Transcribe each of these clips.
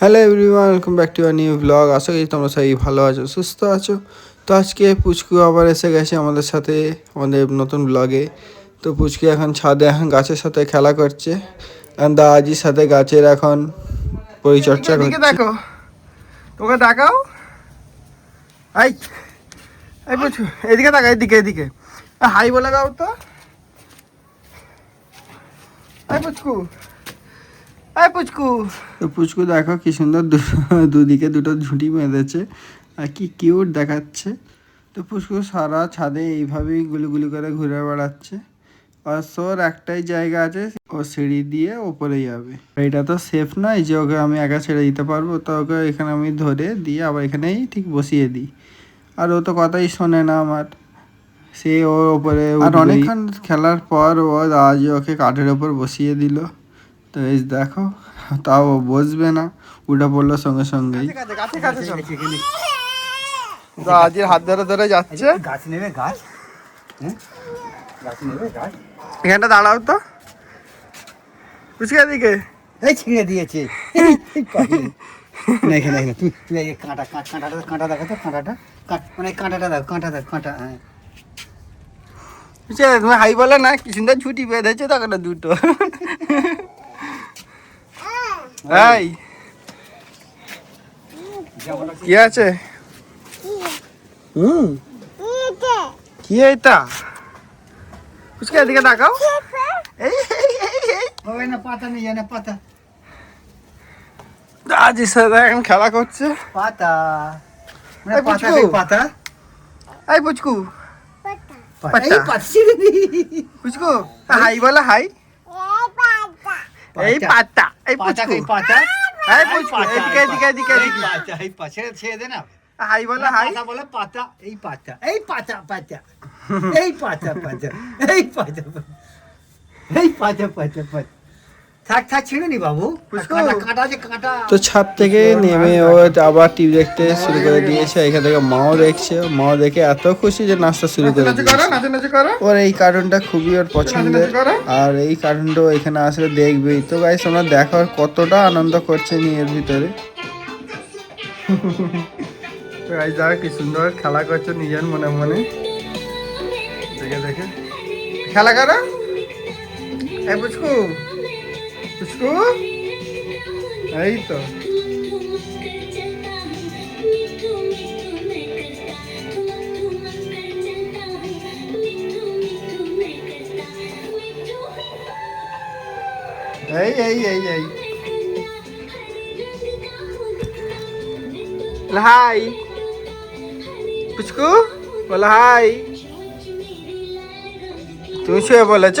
Hello everyone welcome back to our new blog আশা করি তোমরা সবাই ভালো আছো সুস্থ আছো। তো আজকে পুচকু আবার এসে গেছে আমাদের সাথে আমাদের নতুন ব্লগে তো পুচকু এখন ছাদে এখন গাছের সাথে খেলা করছে। আর দাজির সাথে গাছের এখন পরিচর্যা করছে। দেখো তোকে দেখাও এই এই পুচু এদিকে এদিকে এদিকে। হাই বলে দাও তো। এই পুচকু। এই পুচকু। তো পুচকু দেখো কি সুন্দর দুদিকে দুটো ঝুঁটি বেঁধেছে আর কি কিউট দেখাচ্ছে। তো পুচকু সারা ছাদে এইভাবেই গুলি করে ঘুরে বেড়াচ্ছে। আর সোর একটাই জায়গা আছে ও সিঁড়ি দিয়ে ওপরে যাবে। এটা তো সেফ নয় যে ওকে আমি একা ছেড়ে দিতে পারব তো ওকে এখানে আমি ধরে দিয়ে আবার এখানেই ঠিক বসিয়ে দিই। আর ও তো কথাই শোনে না আমার। সে ওর ওপরে আর অনেকক্ষণ খেলার পর ও আজ ওকে কাঠের ওপর বসিয়ে দিল। তো এই দেখো তাও বসবে না। উঠে পড়ল সঙ্গে সঙ্গেই। আজির হাত ধরে ধরে যাচ্ছে। গাছ নেবে গাছ। হ্যাঁ? গাছ নেবে গাছ। এখানটা দাঁড়াও তো। পুচকে এই ছিঁড়ে দিয়েছে। না এখানে এখানে তুই তুই এই কাঁটা কাঁটা কাঁটাটা কাঁটা দেখো তো কাঁটাটা? কাঁট- মানে কাঁটাটা দেখো কাঁটা দেখো কাঁটা হ্যাঁ। তুমি হাই বলে না কি সুন্দর ছুটি বেঁধেছে তখন দুটো। হাই কি আছে হুম কি এটা उसके दिखे ताकाओ ওই না পাতা নেই জানে পাতা রাজি সাদা এখন খেলা করছে পাতা মানে পাতা দেখ পাতা এই পুচকু পাতা পাতা এই পাচ্ছি পুচকু হাই বলা হাই এই পাতা এই পাতা কই পাতা এই পুচকু এদিকে এদিকে এদিকে এই এদিকে পাতা এই পাতা ছেড়ে দে না। হাই বলে হাই। পাতা বলে পাতা এই পাতা এই পাতা পাতা এই পাতা পাতা এই পাতা এই পাতা পাতা পাতা তো ছাদ থেকে নেমে ও আবার টিভি দেখতে শুরু করে দিয়েছে। এখান থেকে মাও দেখছে। মাও দেখে এত খুশি যে নাচতে শুরু করে ওর এই কার্টুনটা খুবই ওর পছন্দের। আর এই কার্টুনটা এখানে আসলে দেখবেই। তো গাইস আমরা দেখার কতটা আনন্দ করছে নিয়ে এর ভিতরে। দেখো কি সুন্দর খেলা করছে নিজের মনে মনে। দেখে দেখে। খেলা করা? এই পুচকু এই তো। এই এই এই এই। হাই। পুচকু? বলো হাই। তুমি শুয়ে বলেছ?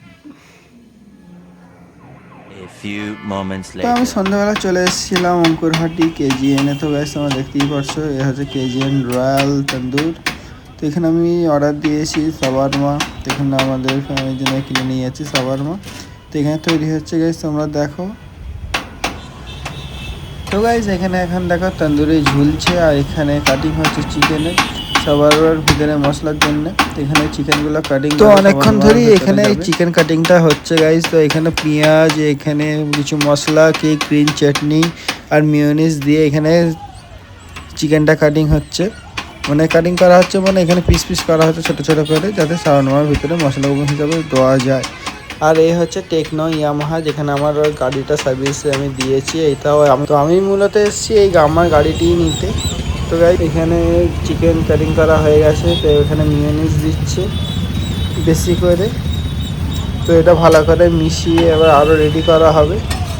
few moments তো আমি. সন্ধ্যাবেলা চলে এসেছিলাম অঙ্কুরহাটি কেজিএনে তো গাইস তোমরা দেখতেই পারছ এ হচ্ছে কেজিএন রয়্যাল তন্দুর তো এখানে আমি অর্ডার দিয়েছি সাবারমা তো এখানে আমাদের ফ্যামিলির জন্য কিনে নিয়ে যাচ্ছি সাবারমা তো এখানে তৈরি হচ্ছে গাইস তোমরা দেখো। তো গাইস এখানে এখন দেখো তন্দুরি ঝুলছে আর এখানে কাটিং হচ্ছে চিকেনের সবার ভিতরে মশলার জন্য। এখানে চিকেনগুলো কাটিং তো অনেকক্ষণ ধরেই এখানে চিকেন কাটিংটা হচ্ছে গাইস তো এখানে পেঁয়াজ এখানে কিছু মশলা কি গ্রিন চাটনি আর মিওনিস দিয়ে এখানে চিকেনটা কাটিং হচ্ছে। মানে কাটিং করা হচ্ছে মানে এখানে পিস পিস করা হচ্ছে ছোটো ছোটো করে যাতে সাবানোর ভিতরে মশলাগুলো হিসাবে দেওয়া যায়। আর এই হচ্ছে টেকনো ইয়ামাহা যেখানে আমার গাড়িটা সার্ভিসে আমি দিয়েছি। এটাও আমি তো আমি মূলত এসেছি এই আমার গাড়িটিই নিতে। তো গাই এখানে চিকেন কাটিং করা হয়ে গেছে, তো এখানে মিওনিস দিচ্ছে, বেশি করে। তো এটা ভালো করে মিশিয়ে এবার আরও রেডি করা হবে।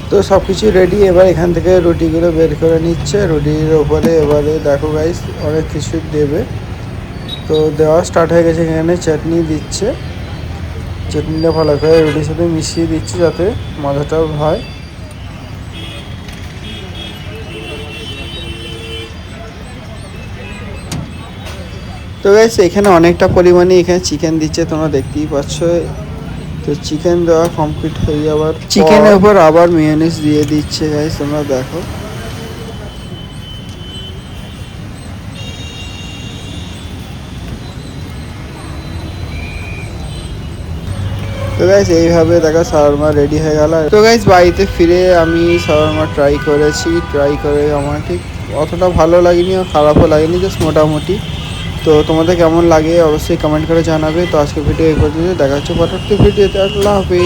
তো সব কিছু রেডি এবার এখান থেকে রুটিগুলো বের করে নিচ্ছে। রুটির ওপরে এবারে দেখো গাইস অনেক কিছু দেবে। তো দেওয়া স্টার্ট হয়ে গেছে, এখানে চাটনি দিচ্ছে। চাটনিটা ভালো করে রুটির সাথে মিশিয়ে দিচ্ছে যাতে মজাটাও হয়। তো গাইস এখানে অনেকটা পরিমাণে এখানে চিকেন দিচ্ছে তোমরা দেখতেই পাচ্ছ। তো চিকেন দেওয়া কমপ্লিট হয়ে যাওয়ার চিকেনের উপর আবার মেয়োনিজ দিয়ে দিচ্ছে গাইস তোমরা দেখো। তো গাইস এইভাবে দেখো শাওয়ারমা রেডি হয়ে গেল। তো গাইস বাড়িতে ফিরে আমি শাওয়ারমা ট্রাই করেছি ট্রাই করে আমার ঠিক অতটা ভালো লাগেনি আর খারাপও লাগেনি জাস্ট মোটামুটি। তো তোমাদের কেমন লাগে অবশ্যই কমেন্ট করে জানাবে তো আজকে ভিডিও এই পর্যন্ত দেখা হচ্ছে পরবর্তী ভিডিওতে আল্লাহ হাফিজ